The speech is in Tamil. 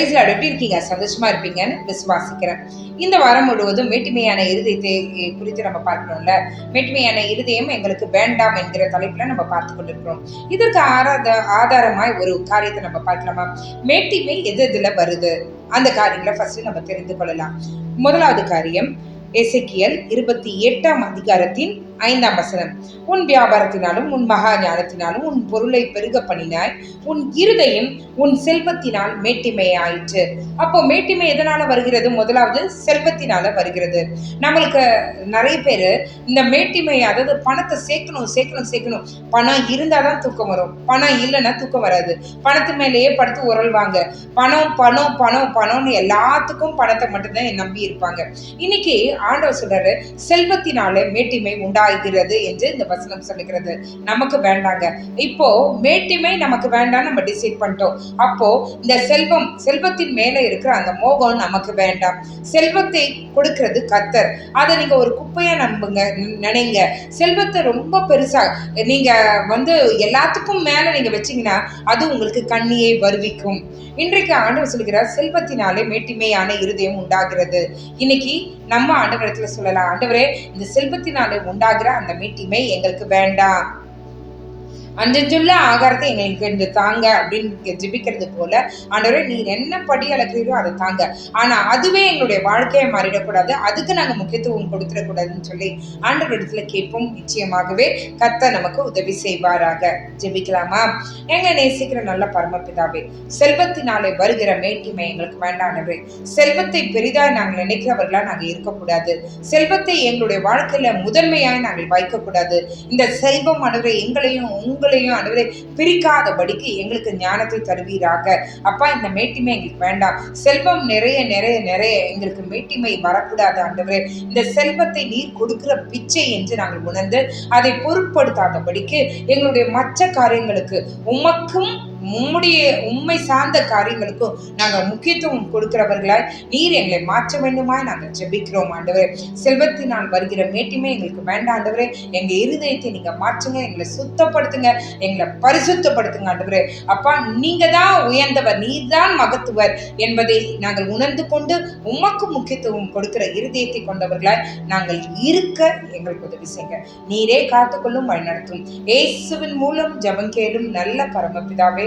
எப்படி இருக்கீங்க சந்தோஷமா இருப்பீங்கன்னு விசுவாசிக்கிறேன். இந்த வாரம் முழுவதும் மேட்டுமையான இருதயத்தை குறித்து நம்ம பார்க்கணும்ல மேட்டுமையான இருதயம் எங்களுக்கு வேண்டாம் என்கிற தலைப்புல நம்ம பார்த்து கொண்டிருக்கிறோம். இதற்கு ஆராத ஆதாரமாய் ஒரு காரியத்தை நம்ம பார்க்கலாமா? மேட்டிமை எது எதுல வருது? அந்த காரியங்களை ஃபர்ஸ்ட் நம்ம தெரிந்து கொள்ளலாம். முதலாவது காரியம் எசேக்கியல் இருபத்தி எட்டாம் அதிகாரத்தின் ஐந்தாம் வசனம். உன் வியாபாரத்தினாலும் உன் மகா ஞானத்தினாலும் உன் பொருளை பெருக பண்ணினாய். உன் இருதயம் உன் செல்வத்தினால் மேட்டிமையாயிற்று. அப்போ மேட்டிமை எதனால வருகிறது? முதலாவது செல்வத்தினால வருகிறது. நம்மளுக்கு நிறைய பேர் இந்த மேட்டிமை அதாவது பணத்தை சேர்க்கணும் சேர்க்கணும் சேர்க்கணும். பணம் இருந்தால் தான் தூக்கம் வரும். பணம் இல்லைன்னா தூக்கம் வராது. பணத்து மேலேயே படுத்து உரல்வாங்க பணம் பணம் பணம் பணம்னு எல்லாத்துக்கும் பணத்தை மட்டும்தான் நம்பி இருப்பாங்க. இன்னைக்கு ஆண்டவர் சொல்றாரு செல்வத்தினாலே மேட்டிமை உண்டாகிறது என்று இந்த வசனம் சொல்லுகிறது. நமக்கு வேண்டாங்க. இப்போ மேட்டிமை நமக்கு வேண்டாம் நம்ம டிசைட் பண்ணிட்டோம். அப்போ இந்த செல்வம் செல்வத்தின் மேல இருக்கிற அந்த மோகம் நமக்கு வேண்டாம். செல்வத்தை கொடுக்கிறது கத்தர் அதை நீங்க ஒரு குப்பையா நம்புங்க நினைங்க. செல்வத்தை ரொம்ப பெருசா நீங்க வந்து எல்லாத்துக்கும் மேல நீங்க வச்சீங்கன்னா அது உங்களுக்கு கண்ணியை வருவிக்கும். இன்றைக்கு ஆண்டவர் சொல்கிறார் செல்வத்தினாலே மேட்டிமையான இருதயம் உண்டாகிறது. இன்னைக்கு நம்ம ஆண்டவரத்துல சொல்லலாம். ஆண்டவரே இந்த செல்வத்தினால உண்டாகிற அந்த மீட்டிமை எங்களுக்கு வேண்டாம். அஞ்சஞ்சுள்ள ஆகாரத்தை எங்களுக்கு இந்த தாங்க அப்படின்னு ஜிபிக்கிறது போல ஆண்டவரே நீ என்ன படி அளக்கிறீரோ அதை தாங்க. ஆனா அதுவே எங்களுடைய வாழ்க்கையை மாறிடக்கூடாது. அதுக்கு நாங்க முக்கியத்துவம் கொடுத்துடக்கூடாதுன்னு சொல்லி ஆண்டவர் இடத்துல கேட்போம். நிச்சயமாகவே கத்த நமக்கு உதவி செய்வாராக. ஜெபிக்கலாமா? எங்க நேசிக்கிற நல்ல பரமபிதாவே செல்வத்தினாலே வருகிற மேட்டிமை எங்களுக்கு வேண்டாண்டவே செல்வத்தை பெரிதாக நாங்கள் நினைக்கிறவர்களா நாங்க இருக்கக்கூடாது. செல்வத்தை எங்களுடைய வாழ்க்கையில முதன்மையாய் நாங்கள் வைக்கக்கூடாது இந்த செல்வம் ஆண்டவரை எங்களையும் உங்கள் உங்களையும் ஆண்டவரே பிரிக்காதபடிக்கு எங்களுக்கு ஞானத்தை தருவீராக. அப்பா இந்த மேட்டிமை எங்களுக்கு வேண்டாம். செல்வம் நிறைய நிறைய நிறைய எங்களுக்கு மேட்டிமை வரக்கூடாது ஆண்டவரே. இந்த செல்வத்தை நீர் கொடுக்கிற பிச்சை என்று நாங்கள் உணர்ந்து அதை பொருட்படுத்தாதபடிக்கு எங்களுடைய மற்ற காரியங்களுக்கு உமக்கும் உம்முடைய உண்மை சார்ந்த காரியங்களுக்கும் நாங்கள் முக்கியத்துவம் கொடுக்கிறவர்களாய் நீர் எங்களை மாற்ற வேண்டுமாய் நாங்கள் ஜெபிக்கிறோம் ஆண்டவரே. செல்வத்தினால் வருகிற மேட்டிமே எங்களுக்கு வேண்டாம் ஆண்டவரே. எங்கள் இருதயத்தை நீங்கள் மாற்றுங்க எங்களை சுத்தப்படுத்துங்க எங்களை பரிசுத்தப்படுத்துங்க ஆண்டவரே. அப்பா நீங்கள் தான் உயர்ந்தவர் நீர் தான் மகத்துவர் என்பதை நாங்கள் உணர்ந்து கொண்டு உமக்கு முக்கியத்துவம் கொடுக்கிற இருதயத்தை கொண்டவர்களாய் நாங்கள் இருக்க எங்களுக்கு உதவி செய்யுங்க. நீரே காத்துக்கொள்ளும் வழிநடத்தும். ஏசுவின் மூலம் ஜபம் கேளும் நல்ல பரமபிதாவே